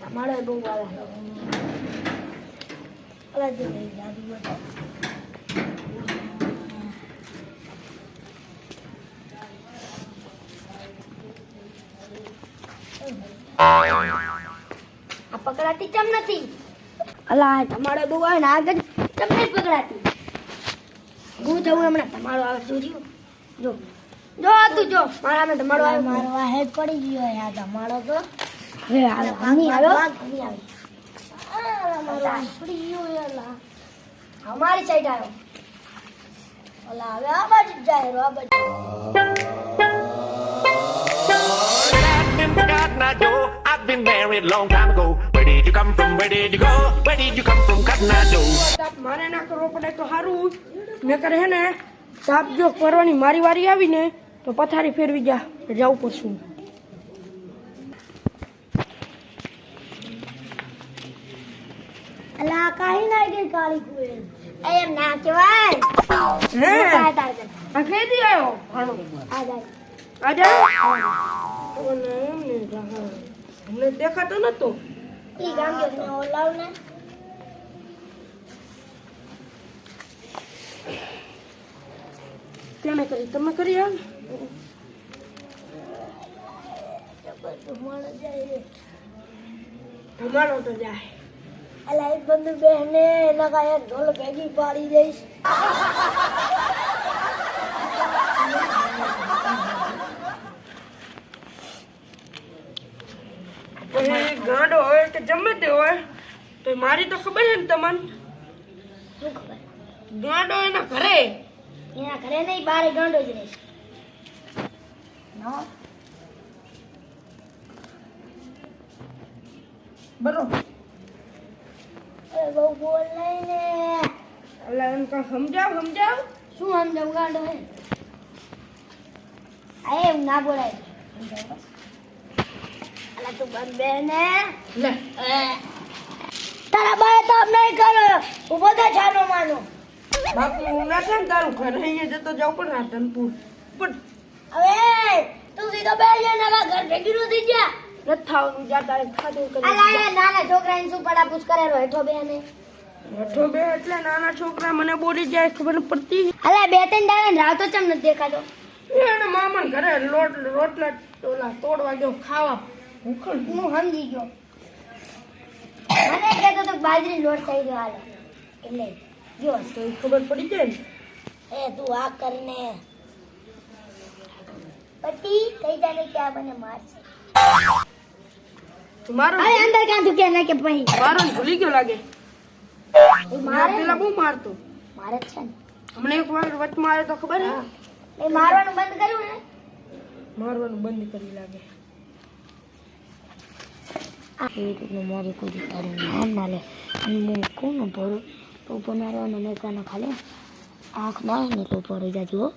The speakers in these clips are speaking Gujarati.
તમારો બહુ જાદુ આ પકડાતી ચમ નથી? અલા તમારો બહુ આવે ને આગળ તમને પકડાતી? હું જવું હમણાં તમારો આવે જોજો જો. જો તું જો મારા તમારો આવે મારો આ પડી ગયો યાર તમારો તો. હવે હાલો હમી આવ્યો હમી આવી પડી ગયો યાર અમારી સાઈડ આવ્યો ઓલા હવે આ બાજુ જ જાય રહ્યો, આ બાજુ I've been Cotton Eye Joe. I've been married long time ago. Where did you come from? Where did you go? Where did you come from, Cotton Eye Joe? તાપ મારે ના કરવો પડે તો સારું નકર હે ને તાપ જો કરવાની મારી વારી આવી ને તો પથારી ફેરવી જા જવું પડશું અલા કાઈ કાળી કુએ એમ ના કહેવાય. હે? આ તાર કર. આ ભાણો આ જાય ઓને એમ ને જા. અમને દેખાતો નતો. ઈ ગામ ગયો ઓલાવ ને. તેને કરી તમે કરી આવ. બધું જાય. રે. તમારો તો જાય. અલા એક બંદુ બહેને એના કાંઈ એક ઢોલ ભેગી પાડી દઈશ. ગાંડો હોય કે ગમે તે હોય તો મારી તો ખબર છે ને તમને? શું ખબર? ગાંડો એના ઘરે. એના ઘરે નહીં બારે ગાંડો જ રહીશ. નો? બરોબર. એ બહુ બોલ નહીં ને. એટલે એમ કાંઈ સમજાવ સમજાવ. શું સમજાવ ગાંડો હે? આ એમ ના બોલાય. અલા તું બંધ બેને લે. તારા બાએ તો નહીં કરો ઊભો થા છાનો માનો. બાપુ ના છે ને તારું ઘર? અહીંયા જતો જાવ પણ રાધનપુર. પણ હવે તું સીધો બે જા નકા ઘર ભેગી નું થઈ જા. નથી થવાનું જા તારે ખાધું કરી નાના છોકરાને શું પડાપૂછ કરેલો હેઠો બેને હેઠો બે એટલે નાના છોકરા મને બોલી જાય ખબર પડતી. અલા બે ત્રણ દાડા રાવ તો ચમ નથી દેખાતો? એને મામા ઘરે લોટ રોટલા ટોલા તોડવા ગયો ખાવા. ભૂખણ. હું સમજી ગયો. મને કહેતો તો બાજરી લોટ થઈ ગયો હાલો. એટલે ગયો તો ખબર પડી જાય ને. એ તું આ કરને. પછી કઈ જાને કે આ મને મારશે મારો અરે અંદર ક્યાં તું કે ના કે ભાઈ? મારો ભૂલી ગયો લાગે. એ મારે પેલા બહુ મારતો. મારે છે ને. હમણાં એક વાર વચ મારે તો ખબર હા. હે. એ મારવાનું બંધ કર્યું ને? મારવાનું બંધ કરી લાગે. આ મારી કોઈ તારું નામ ના લે. અને હું કોણ ભરું? તો ઉપર મારવાનો મેં કોને ખાલી. આંખ ના ને તો જાજુ જાજો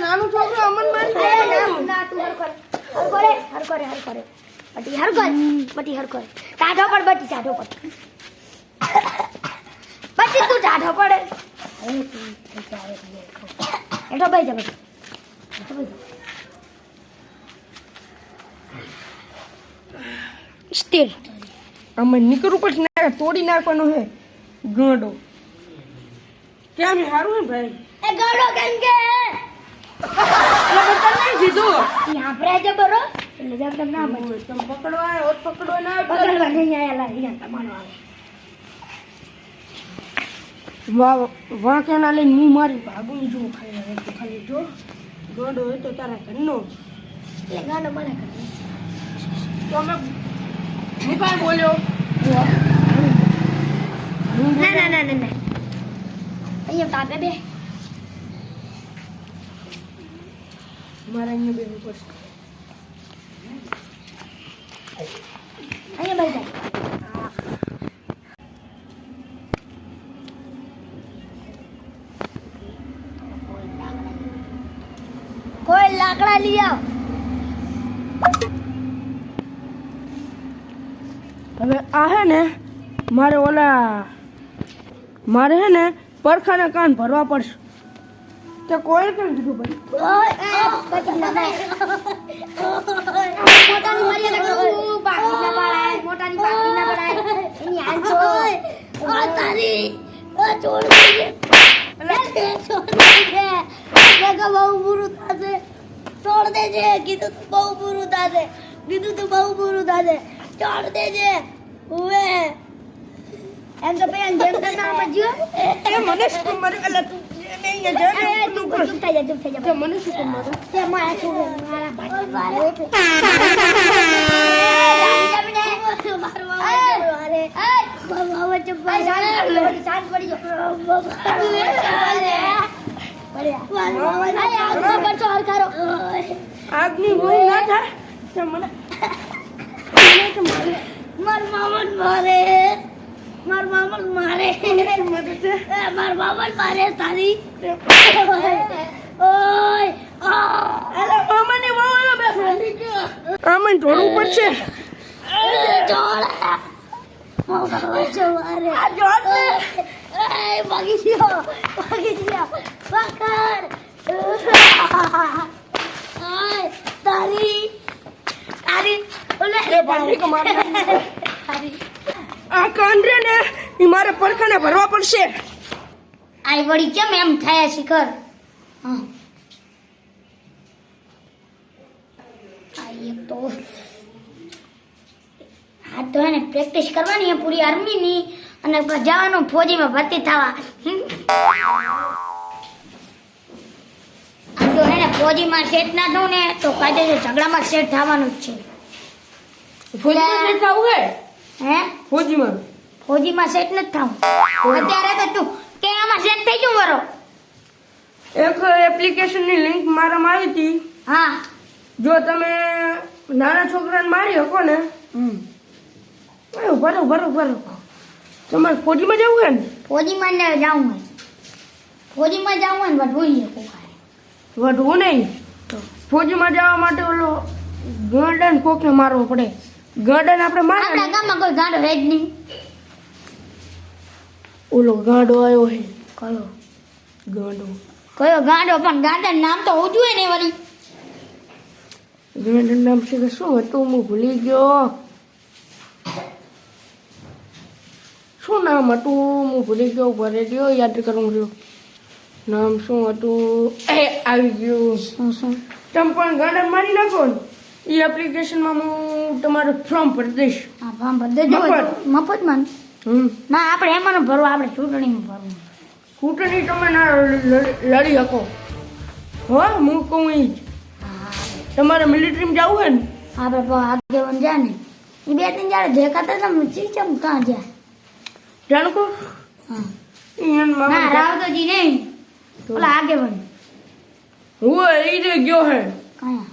નાનું અમન મારી બટી હર કર બટી હર કર ટાઢો પડ બટી ટાઢો પડ બટી તું ટાઢો પડે હેઠો બેસી જા બટી હેઠો બેસી જા સ્થિર આમાં નીકળવું પડશે ને, તોડી નાખવાનો હે ગાંડો. કેમ હારું ભાઈ? એ ગળો કેમ કે? તમને કીધું. આપણે એટલે જેમ તમને આ તમે પકડવા ઓત પકડવા ના પકડવા નહીં આયેલા અહીંયા તમારો આવે. વાહ કેના લઈને હું મારી ભાગું જો ખાલી ખાલી જો. દોડો હોય તો તારા ઘરનો. એટલે ગાડો મારા ઘરનો તો બોલ્યો. ના ના ના ના ના. તાર દે બે. મારા અહીંયા બેવું પડશે. અહીંયા બેસી જાય કોઈ લાકડા લઈ આવ. હવે આ હે ને મારે ઓલા મારે હે ને પરખાના કાન ભરવા પડશે તે કોઈ કેમ કીધું ભાઈ મોટાની મર્યાદા કરું પાકી ના પડાય મોટાની પાકી ના પડાય એની આંચો આ તારી આ છોડ દેજે છોડ દેજે મેં કહું બહુ બુરું થશે છોડ દેજે કીધું તું બહુ બુરું થશે કીધું તું બહુ બુરું થશે છોડ દેજે ઉવે એમ તો પેલા જેમ તો ના સમજ્યો એ મને શું મારે તું એને અહીંયા જા ચૂપ ચૂપ થઈ જા ચૂપ થઈ જા મને શું ખબર તે મારા છોકરા મારા ભાઈ મારે આગની બહુ ના થાય મને તો મારે માર મામા મારે માર મામા મારે. માર મામા મારે તારી. ઓય અલા મામાની બહુ અલા બે આમાં ઢોળવું પડશે મારે આ જોડ ને. ભાગી ગયો ભાગી ગયો. પકડ ઓય તારી. તારી. ઓલે. એ ભાગી કે મારે. તારી. આ કાન રે ને ઈ મારે પડખાને ભરવા પડશે. આઈ વળી કેમ એમ થાય શિખર? હા. એક તો આ તો એને પ્રેક્ટિસ કરવાની છે પૂરી આર્મીની અને જવાનું ફોજીમાં ભરતી થવા. આ તો એને ફોજીમાં સેટ ના થવું ને તો કાયદેસર ઝઘડામાં સેટ થવાનું જ ફોજીમાં સેટ થવું હે? છે હે? ફોજીમાં. ફોજીમાં સેટ નથી થવું. અત્યારે તો તું કે આમાં સેટ થઈ ગયું બરો એક એપ્લિકેશનની લિંક મારામાં આવી હતી. હા. જો તમે નાના છોકરાને મારી શકો ને એ ભરો ભરો ભરો તમારે ફોજીમાં જવું હોય ને? ફોજીમાં ને જાવું હોય. ફોજીમાં જાવું હોય ને એ કોકાય વધવું નહીં. ફોજીમાં જવા માટે ઓલો ગાર્ડન કોકને મારવો પડે. ગાર્ડન આપણે મારે આપણા ગામમાં કોઈ ગાંડો હે જ નહીં. ઓલો ગાંડો આવ્યો હે. કયો? ગાંડો. કયો ગાંડો? પણ ગાર્ડન નામ તો હોવું જોઈએ ને વળી. ગાંડન નામ છે કે શું હતું? હું ભૂલી ગયો. શું નામ હતું? હું ભૂલી ગયો ભરે ગયો યાદ કરું છું નામ શું હતું? એ આવી ગયું. શું શું? તમે પણ ગાર્ડન મારી નાખો ને? એ એપ્લિકેશનમાં હું તમારું ફોર્મ ભરી દઈશ. હા ફોર્મ ભરી દેજો. મફત. મફતમાં ના? આપણે એમાં ભરવા ભરવું આપણે ચૂંટણીમાં ભરવું. ચૂંટણી તમે ના લડી શકો. હો હું કહું ઈ જ. તમારે મિલિટરીમાં જવું હે ને? આપણે આગેવાન જાય ને. એ બે ત્રણ જયારે દેખાતા તમે ચીચમ કાં જાય. જાણકો? ના રાવતોજી નહીં. ઓલા આગેવાન. હું એ રે ગયો હે. કયા?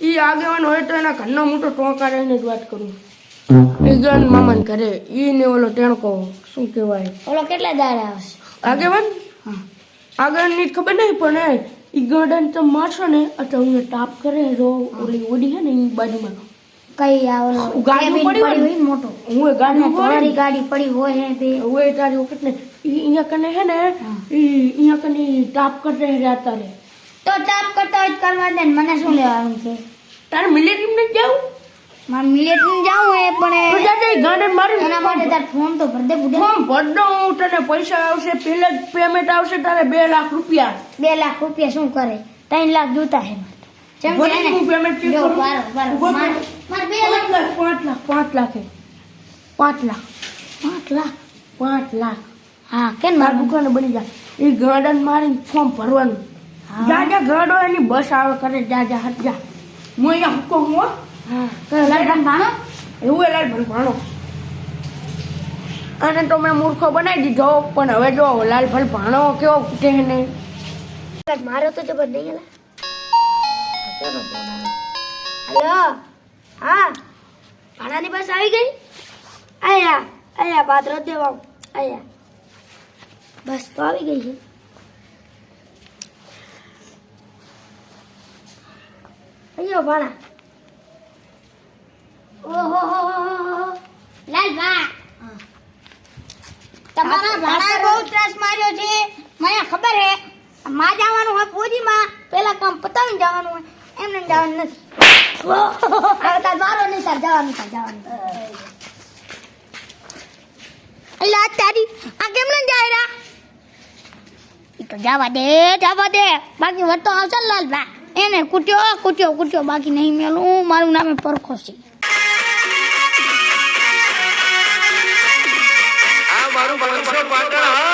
ઈ આગેવાન હોય તો એના ઘરનો મોટો ટોંકા રહીને જ વાત કરું. ઈ મામાન ઘરે. ઈ ને ઓલો ટેણકો શું કહેવાય? ઓલો કેટલા દાડે આવશે? આગેવાન? આગળ આગળની ખબર નહીં પણ એ ઈ ગાર્ડન તો મારશો ને એટલે હું ટાપ કરે રો ઓલી ઓડી હે ને ઈ બાજુમાં. કઈ આ ગાડી પડી હોય ને? ને મોટો? હું ગાડી પડી ગાડી પડી હોય હે બે. હોય તારી વખત ને અહીંયા કને હે ને ઈ અહીંયા કને ટાપ કરે રહેતા રે તો ચાપ કરતા હોય કરવા દે મને શું લેવાનું છે? તારે મિલિટરી ને જાવ? મારે મિલિટરી જાવું એ પણ જાજે ગાર્ડન મારી એના માટે તાર ફોન તો ભર દે બુડે ફોન ભર દઉં હું તને પૈસા આવશે પેલે જ પેમેન્ટ આવશે તારે બે લાખ રૂપિયા. બે લાખ રૂપિયા શું કરે? ત્રણ લાખ જોતા હે. જેમ કે હું પેમેન્ટ કરું. થા. મારે- બે લાખ. પાંચ લાખ પાંચ લાખ પાંચ લાખ. પાંચ લાખ? પાંચ લાખ. હા કેમ મારા મારું? દુકાને બની જાય એ ગાર્ડન મારીને ફોર્મ ભરવાનું. હા. જા જા ગાર્ડો એની બસ આવે કરે જા જા હટ જા. હું અહીંયા હુકો હો ભાણો? એવું એ લાલ ભાણો. અને તો મેં મૂર્ખો બનાવી દીધો પણ હવે જો લાલ ભલ ભાણો કેવો ફૂટે નહીં ને મારો તો જબર નહીં હલો. હા. ભાડાની બસ આવી ગઈ? આયા આયા બાદ રદ દેવા આયા. બસ તો આવી ગઈ છે. અહીંયા ભાડા ઓહો હો હો. લાલ બા તમારા ભાડાએ બહુ ત્રાસ માર્યો છે. મને ખબર હે માં જવાનું હોય ફોજીમાં પેલા કામ પતાવીને જવાનું હોય. એમને જવાનું નથી. તાર મારો નહીં તાર જવાનું તાર જવાનું એટલે આ તારી આ કેમ ને જાય રા? તો જવા દે જવા દે. બાકી વર્તો આવશે લાલ લાલબા એને કૂટ્યો કૂટ્યો કૂટ્યો, બાકી નહીં મેલું. મારું નામે પરખો છે. આ મારું પરખો પાટણ